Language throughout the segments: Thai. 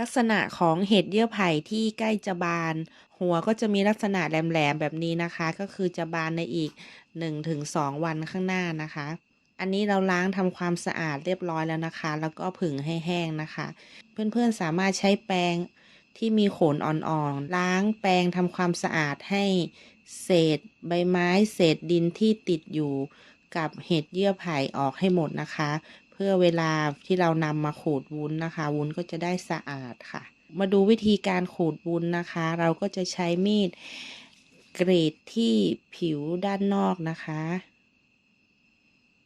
ลักษณะของเห็ดเยื่อไผ่ที่ใกล้จะบาน หัวก็จะมีลักษณะแหลมๆแบบนี้นะคะ ก็คือจะบานในอีก 1-2 วันข้างหน้านะคะ อันนี้เราล้างทำความสะอาดเรียบร้อยแล้วนะคะ แล้วก็ผึ่งให้แห้งนะคะ เพื่อนๆสามารถใช้แปรงที่มีขนอ่อนๆ ล้างแปรงทำความสะอาดให้เศษใบไม้ เศษดินที่ติดอยู่กับเห็ดเยื่อไผ่ออกให้หมดนะคะ เพื่อเวลาที่เรานำมาขูดวุ้นนะคะ วุ้นก็จะได้สะอาดค่ะ มาดูวิธีการขูดวุ้นนะคะ เราก็จะใช้มีดกรีดที่ผิวด้านนอกนะคะ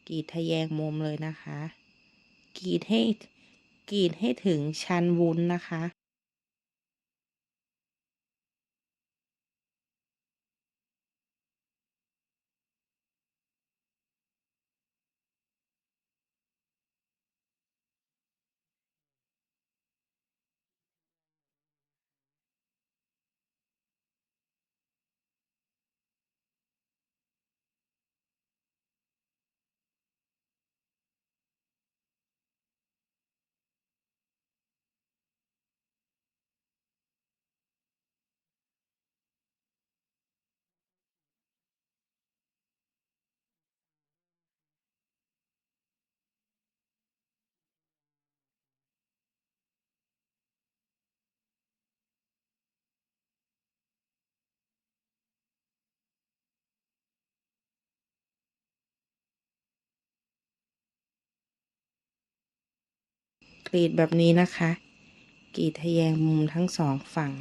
กรีดทะแยงมุมเลยนะคะกรีดให้กรีดให้ถึงชั้นวุ้นนะคะ กรีดแบบนี้นะคะ กรีดทะแยงมุมทั้งสองฝั่ง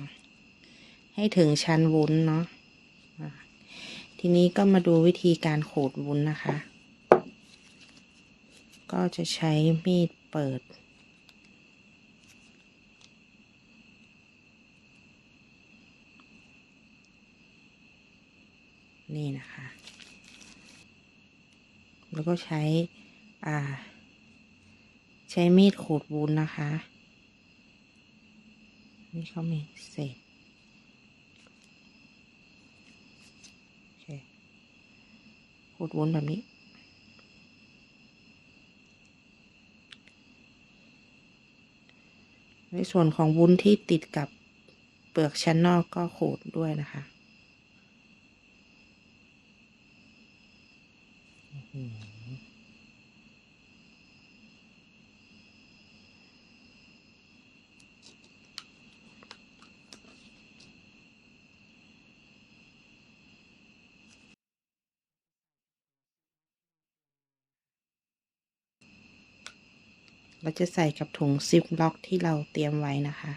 ให้ถึงชั้นวุ้นเนาะอะทีนี้ก็มาดูวิธีการขูดวุ้นนะคะ ก็จะใช้มีดเปิด นี่นะคะ แล้วก็ใช้ อ่า ใช้มีดขูดวุ้นนะคะ นี่เขามีเศษขูดวุ้นแบบนี้ในส่วนของวุ้นที่ติดกับเปลือกชั้นนอกก็ขูดด้วยนะคะอื้อหือ เราจะใส่กับถุงซิปล็อกที่เราเตรียมไว้นะคะ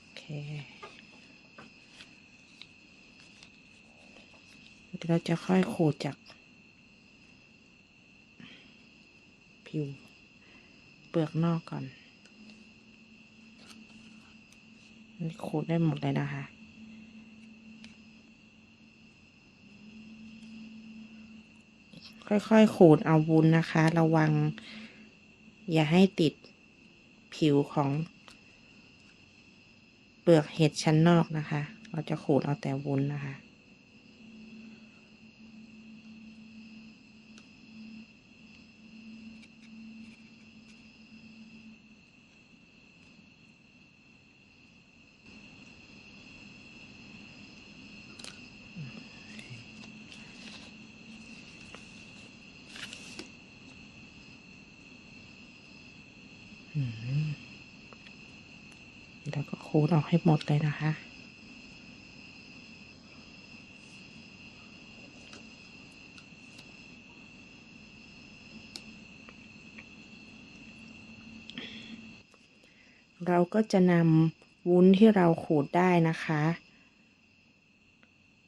โอเคเดี๋ยวเราจะค่อยขูดจาก ผิว เปลือกนอกก่อนนี่ขูดได้หมดเลยนะคะค่อยๆขูดเอาวุ้นนะคะ ระวัง อย่าให้ติดผิวของ เปลือกเห็ดชั้นนอกนะคะ เราจะขูดเอาแต่วุ้นนะคะ แล้วก็ขูดออกให้หมดเลยนะคะ เราก็จะนำวุ้นที่เราขูดได้นะคะ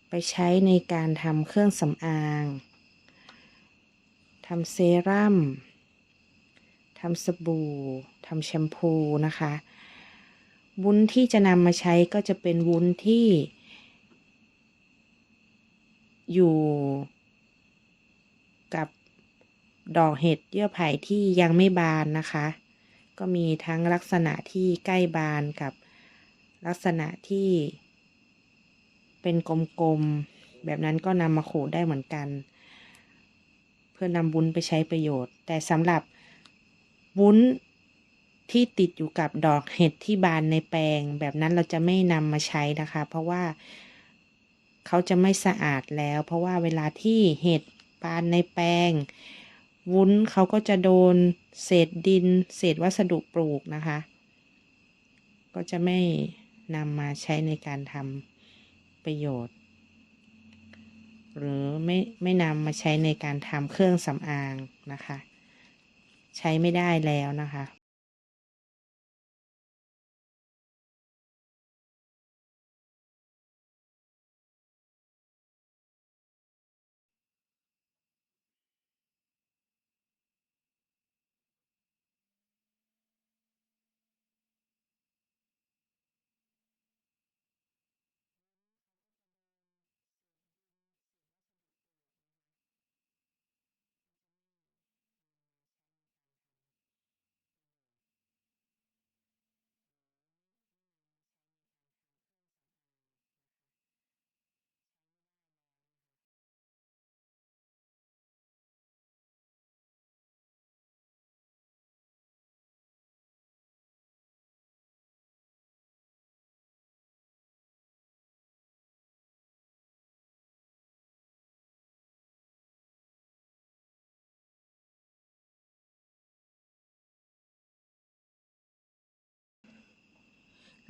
ไปใช้ในการทำเครื่องสำอางทำเซรั่ม ทำสบู่ทำแชมพูนะคะ วุ้นที่จะนำมาใช้ก็จะเป็นวุ้นที่ อยู่กับดอกเห็ดเยื่อไผ่ที่ยังไม่บานนะคะ ก็มีทั้งลักษณะที่ใกล้บานกับลักษณะที่เป็นกลมๆ แบบนั้นก็นำมาขูดได้เหมือนกัน เพื่อนำวุ้นไปใช้ประโยชน์ แต่สำหรับ วุ้นที่ติดอยู่กับดอกเห็ดที่บานในแปลง แบบนั้นเราจะไม่นำมาใช้นะคะ เพราะว่าเขาจะไม่สะอาดแล้ว เพราะว่าเวลาที่เห็ดบานในแปลง วุ้นเขาก็จะโดนเศษดิน เศษวัสดุปลูกนะคะ ก็จะไม่นำมาใช้ในการทำประโยชน์ หรือไม่ไม่นำมาใช้ในการทำเครื่องสำอางนะคะ ใช้ไม่ได้แล้วนะคะ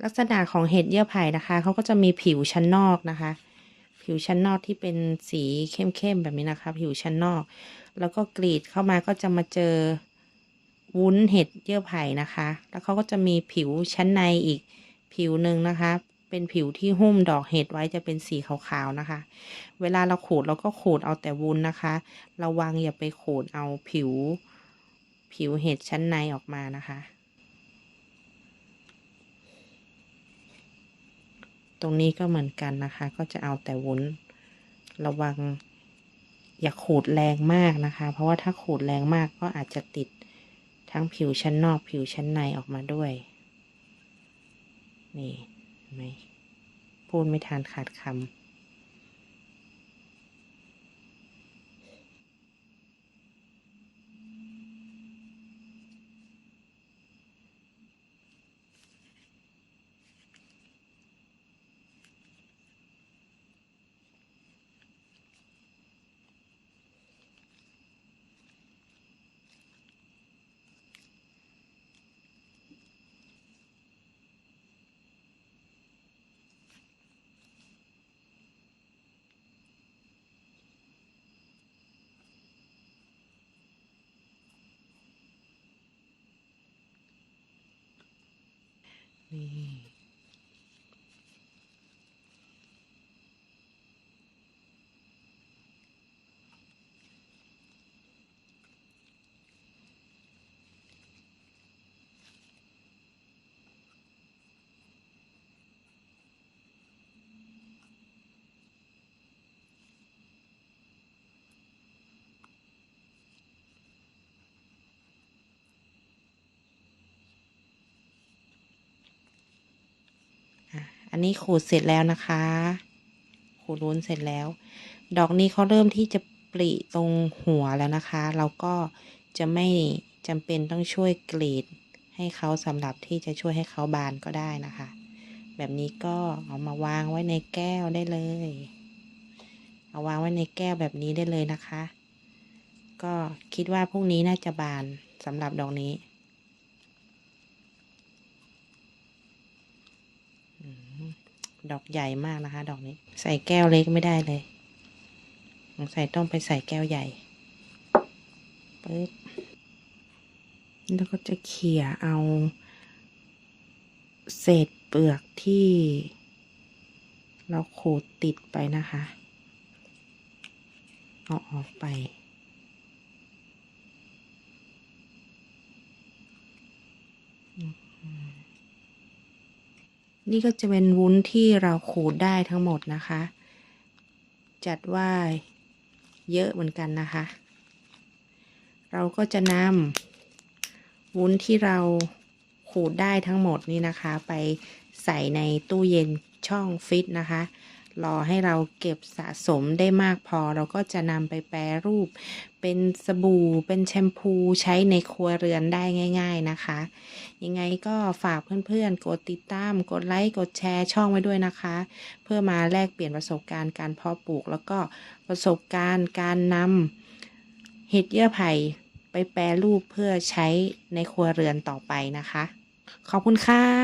ลักษณะของเห็ดเยื่อไผ่นะคะ เขาก็จะมีผิวชั้นนอกนะคะ ผิวชั้นนอกที่เป็นสีเข้มๆแบบนี้นะคะ ผิวชั้นนอก แล้วก็กรีดเข้ามาก็จะมาเจอวุ้นเห็ดเยื่อไผ่นะคะ แล้วเขาก็จะมีผิวชั้นในอีกผิวหนึ่งนะคะ เป็นผิวที่หุ้มดอกเห็ดไว้จะเป็นสีขาวๆนะคะ เวลาเราขูดเราก็ขูดเอาแต่วุ้นนะคะ ระวังอย่าไปขูดเอาผิว ผิวเห็ดชั้นในออกมานะคะ ตรงนี้ก็เหมือนกันนะคะ ก็จะเอาแต่วุ้น ระวังอย่าขูดแรงมากนะคะ เพราะว่าถ้าขูดแรงมากก็อาจจะติดทั้งผิวชั้นนอกผิวชั้นในออกมาด้วย นี่เห็นไหมพูดไม่ทันขาดคำ นี่ อันนี้ขูดเสร็จแล้วนะคะ ขูดวุ้นเสร็จแล้ว ดอกนี้เขาเริ่มที่จะปริตรงหัวแล้วนะคะ เราก็จะไม่จำเป็นต้องช่วยกรีดให้เขาสำหรับที่จะช่วยให้เขาบานก็ได้นะคะ แบบนี้ก็เอามาวางไว้ในแก้วได้เลย เอาวางไว้ในแก้วแบบนี้ได้เลยนะคะ ก็คิดว่าพรุ่งนี้น่าจะบานสำหรับดอกนี้ ดอกใหญ่มากนะคะ ดอกนี้ ใส่แก้วเล็กไม่ได้เลยสงสัยต้องไปใส่แก้วใหญ่ปึ๊บแล้วก็จะเขี่ยเอา เศษเปลือกที่ เราขูดติดไปนะคะ เอาออกไป นี่ก็จะเป็นวุ้นที่เราขูดได้ทั้งหมดนะคะ จัดว่าเยอะเหมือนกันนะคะ เราก็จะนำวุ้นที่เราขูดได้ทั้งหมดนี่นะคะ ไปใส่ในตู้เย็นช่องฟิตนะคะ รอให้เราเก็บสะสมได้มากพอ เราก็จะนำไปแปรรูป เป็นสบู่ เป็นแชมพูใช้ในครัวเรือนได้ง่าย ๆนะคะ ยังไงก็ฝากเพื่อนๆ กดติดตาม กดไลค์ กดแชร์ช่องไว้ด้วยนะคะ เพื่อมาแลกเปลี่ยนประสบการณ์การเพาะปลูก แล้วก็ประสบการณ์การนำเห็ดเยื่อไผ่ไปแปรรูปเพื่อใช้ในครัวเรือนต่อไปนะคะ ขอบคุณค่ะ